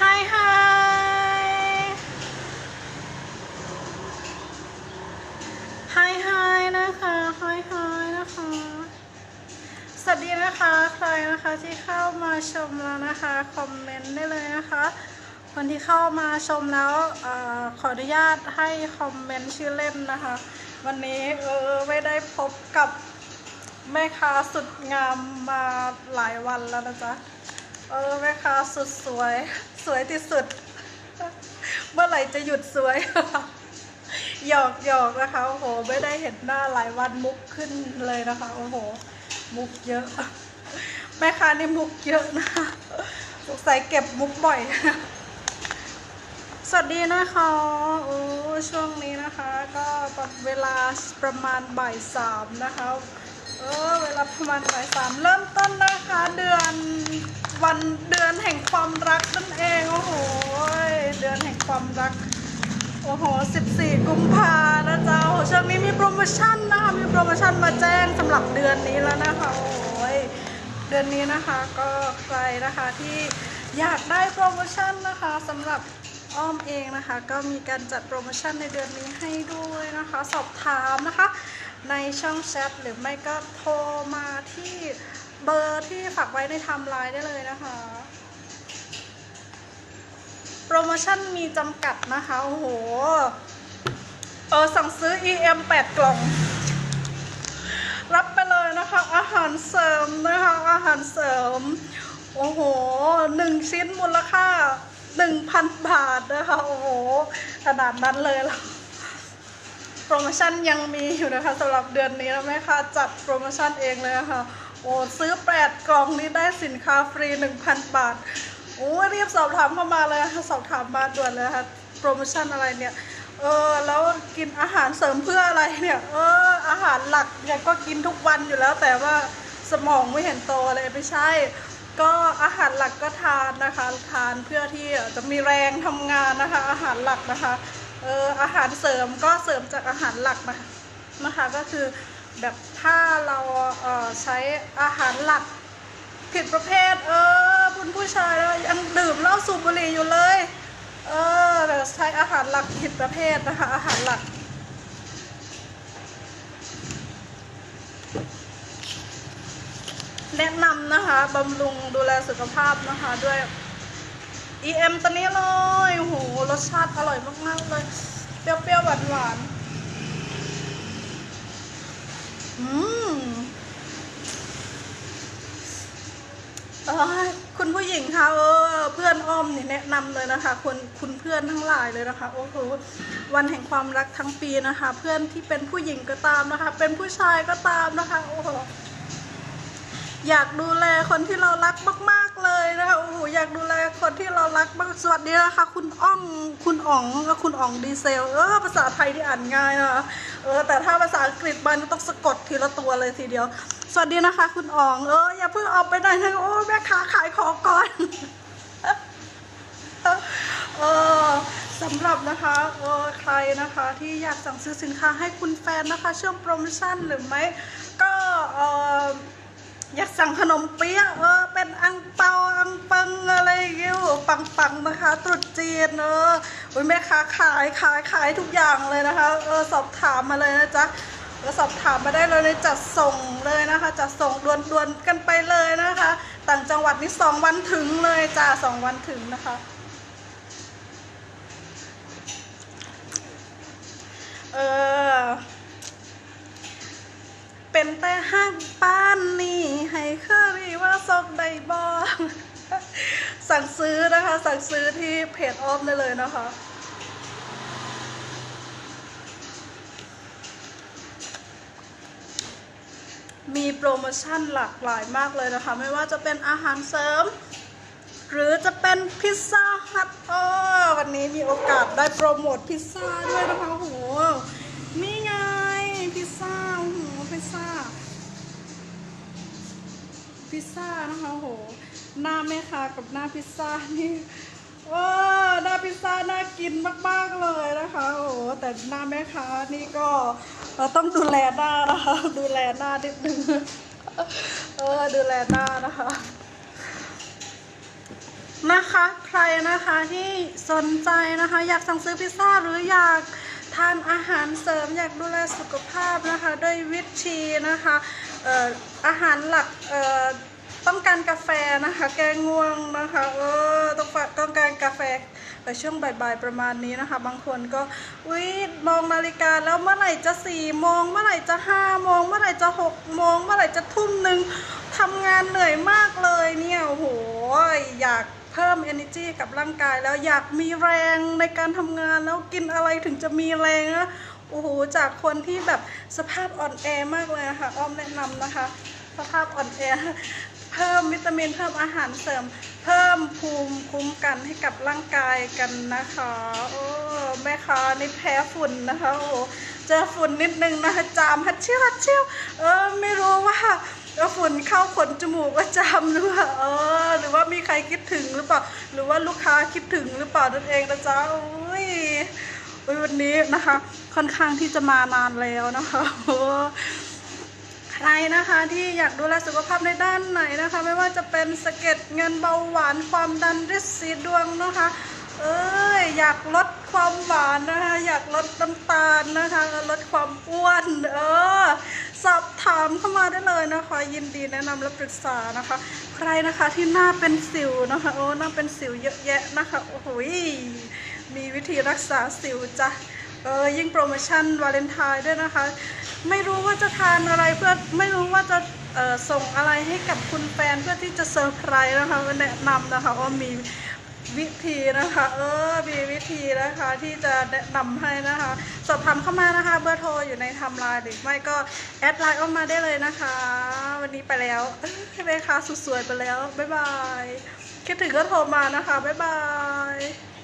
Hi Hi Hi Hi นะคะ Hi Hi นะคะ สวัสดีนะคะ ใครนะคะที่เข้ามาชมแล้วนะคะ คอมเมนต์ได้เลยนะคะคนที่เข้ามาชมแล้วอขออนุญาตให้คอมเมนต์ชื่อเล่นนะคะ วันนี้เออไม่ได้พบกับแม่ค้าสุดงามมาหลายวันแล้วนะจ๊ะ เออแม่ค้าสุดสวย สวยที่สุด เมื่อไหร่จะหยุดสวย หยอกหยอกนะคะ โอ้โห ไม่ได้เห็นหน้าหลายวันมุกขึ้นเลยนะคะ โอ้โห มุกเยอะ แม่ค้านี่มุกเยอะนะคะสงสัยเก็บมุกบ่อย สวัสดีนะคะโอ้ช่วงนี้นะคะ ก็เวลาประมาณบ่ายสามนะคะ เออเวลาประมาณบ่ายสามเริ่มต้นนะคะ เดือนวันเดือนแห่งความรักนั่นเองโอ้โหเดือนแห่งความรักโอ้โห14 กุมภานะจ๊ะโอ้ช่วงนี้มีโปรโมชั่นนะคะมีโปรโมชั่นมาแจ้งสำหรับเดือนนี้แล้วนะคะโอ้ยเดือนนี้นะคะก็ใครนะคะที่อยากได้โปรโมชั่นนะคะสำหรับ อ้อมเองนะคะ ก็มีการจัดโปรโมชั่นในเดือนนี้ให้ด้วยนะคะ สอบถามนะคะ ในช่องแชทหรือไม่ก็โทรมาที่เบอร์ที่ฝากไว้ในไทม์ไลน์ได้เลยนะคะ โปรโมชั่นมีจำกัดนะคะ โอ้โห เออสั่งซื้อ EM 8 กล่อง รับไปเลยนะคะ อาหารเสริมนะคะ อาหารเสริม โอ้โหหนึ่งชิ้นมูลค่า 1,000บาทนะคะ โอ้โห ขนาดนั้นเลยเหรอโปรโมชั่นยังมีอยู่นะคะสำหรับเดือนนี้นะแม่ค้าจัดโปรโมชั่นเองเลยนะคะโอ้ซื้อ8กล่องนี้ได้สินค้าฟรี1,000บาทโอ้รีบสอบถามเข้ามาเลยนะคะสอบถามมาด่วนเลยค่ะโปรโมชั่นอะไรเนี่ย เออ แล้วกินอาหารเสริมเพื่ออะไรเนี่ย เออ อาหารหลักเนี่ยก็กินทุกวันอยู่แล้วแต่ว่าสมองไม่เห็นโตเลยไม่ใช่ ก็อาหารหลักก็ทานนะคะ ทานเพื่อที่จะมีแรงทำงานนะคะ อาหารหลักนะคะเอออาหารเสริมก็เสริมจากอาหารหลักนะคะนะคะก็คือแบบถ้าเราเอ่อใช้อาหารหลักผิดประเภท เออคุณผู้ชายแล้วยังดื่มเหล้าสูบบุหรี่อยู่เลย เออแต่ใช้อาหารหลักผิดประเภทนะคะ อาหารหลัก แนะนำนะคะบำรุงดูแลสุขภาพนะคะด้วย EM ตัวนี้เลยโหรสชาติอร่อยมากๆเลย เปรี้ยวๆหวานๆอืมอคุณผู้หญิงคะเออเพื่อนอ้อมนี่แนะนำเลยนะคะคุณคุณเพื่อนทั้งหลายเลยนะคะโอ้โหวันแห่งความรักทั้งปีนะคะ เพื่อนที่เป็นผู้หญิงก็ตามนะคะ เป็นผู้ชายก็ตามนะคะโอ้โห อยากดูแลคนที่เรารักมาก ๆเลยนะคะโอ้โหอยากดูแลคนที่เรารักมากสวัสดีนะคะคุณอ้อมคุณอ๋องคุณอ๋องดีเซลเออภาษาไทยที่อ่านง่ายนะคะเออแต่ถ้าภาษาอังกฤษมันต้องสะกดทีละตัวเลยทีเดียว สวัสดีนะคะ คุณอ๋องเอออย่าเพิ่งเอาไปไหนนะโอ้แม่ค้าขายของก่อนเออสำหรับนะคะเออใครนะคะที่อยากสั่งซื้อสินค้าให้คุณแฟนนะคะช่วงโปรโมชั่นหรือไม่ก็เออ อยากสั่งขนมเปี๊ยะเออเป็นอังเปาอังปังอะไรอย่างเงี้ยปังปังนะคะตรุษจีนเออโอ้ยแม่ค้าขายขายขายทุกอย่างเลยนะคะเออสอบถามมาเลยนะจ๊ะก็สอบถามมาได้เลยจัดส่งเลยนะคะ จัดส่งดวนๆกันไปเลยนะคะ ต่างจังหวัดนี่สองวันถึงเลยจ้าสองวันถึงนะคะเออ เป็นแต่ห้างป้านนี่ให้เคอรี่ว่าซอกใดบอสั่งซื้อนะคะ สั่งซื้อที่เพจอ้อมได้เลยนะคะมีโปรโมชั่นหลากหลายมากเลยนะคะ ไม่ว่าจะเป็นอาหารเสริม หรือจะเป็นพิซซ่าฮัทเออวันนี้มีโอกาสได้โปรโมทพิซซ่าด้วยนะคะโหนี่ไงพิซซ่าโอ้โหพิซซ่า พิซซ่านะคะโหหน้าแม่ค้ากับหน้าพิซซ่านี่เออหน้าพิซซ่าน่ากินมากๆเลยนะคะโอ้โหแต่หน้าแม่ค้านี่ก็เราต้องดูแลหน้านะคะดูแลหน้านิดนึงเออดูแลหน้านะคะนะคะใครนะคะที่สนใจนะคะ อยากสั่งซื้อพิซซ่าหรืออยากทานอาหารเสริมอยากดูแลสุขภาพนะคะ ด้วยวิธีนะคะ อาหารหลักต้องการกาแฟนะคะ แก้ง่วงนะคะเออต้องการต้องการกาแฟในช่วงบ่ายๆประมาณนี้นะคะ บางคนก็วิมองนาฬิกาแล้วเมื่อไหร่จะสี่โมงเมื่อไหร่จะห้าโมงเมื่อไหร่จะหกโมงเมื่อไหร่จะทุ่มหนึ่งทำงานเหนื่อยมากเลยเนี่ยโอ้โหอยากเพิ่ม energy กับร่างกายแล้วอยากมีแรงในการทำงานแล้วกินอะไรถึงจะมีแรงนะ โอ้โหจากคนที่แบบสภาพอ่อนแอมากเลยนะคะอ้อมแนะนำนะคะ สภาพอ่อนแอเพิ่มวิตามินเพิ่มอาหารเสริม เพิ่มภูมิคุ้มกันให้กับร่างกายกันนะคะโอ้แม่ค้านี่แพ้ฝุ่นนะคะโอ้เจอฝุ่นนิดนึงนะคะจามฮัดเชี่ยวฮัดเชี่ยวเออไม่รู้ว่าฝุ่นเข้าขนจมูกว่าจามหรือว่าเออ หรือว่ามีใครคิดถึงหรือเปล่า หรือว่าลูกค้าคิดถึงหรือเปล่านั่นเองนะจ๊ะอุ้ย วันนี้นะคะ ค่อนข้างที่จะมานานแล้วนะคะใครนะคะที่อยากดูแลสุขภาพในด้านไหนนะคะ ไม่ว่าจะเป็นสะเก็ดเงินเบาหวานความดันริดสีดวงนะคะ เอ้ยอยากลดความหวานนะคะ อยากลดน้ำตาลนะคะลดความอ้วนเออสอบถามเข้ามาได้เลยนะคะ ยินดีแนะนำและปรึกษานะคะ ใครนะคะที่หน้าเป็นสิวนะคะโอ้หน้าเป็นสิวเยอะแยะนะคะโอ้โหย มีวิธีรักษาสิวจ้ะเออยิ่งโปรโมชั่นวาเลนไทน์ด้วยนะคะ ไม่รู้ว่าจะทานอะไรเพื่อไม่รู้ว่าจะออส่งอะไรให้กับคุณแฟนเพื่อที่จะเซอร์ไพรส์นะคะแนะนำนะคะว่ามีวิธีนะคะเออมีวิธีนะคะที่จะแนะนำให้นะคะ สอบถามเข้ามานะคะ เบอร์โทรอยู่ในไทม์ไลน์หรือไม่ก็แอดไลน์ออกมาได้เลยนะคะ วันนี้ไปแล้วเอ้ยแม่ค้าสุดสวยไปแล้ว บ๊ายบาย คิดถึงก็โทรมานะคะ บ๊ายบาย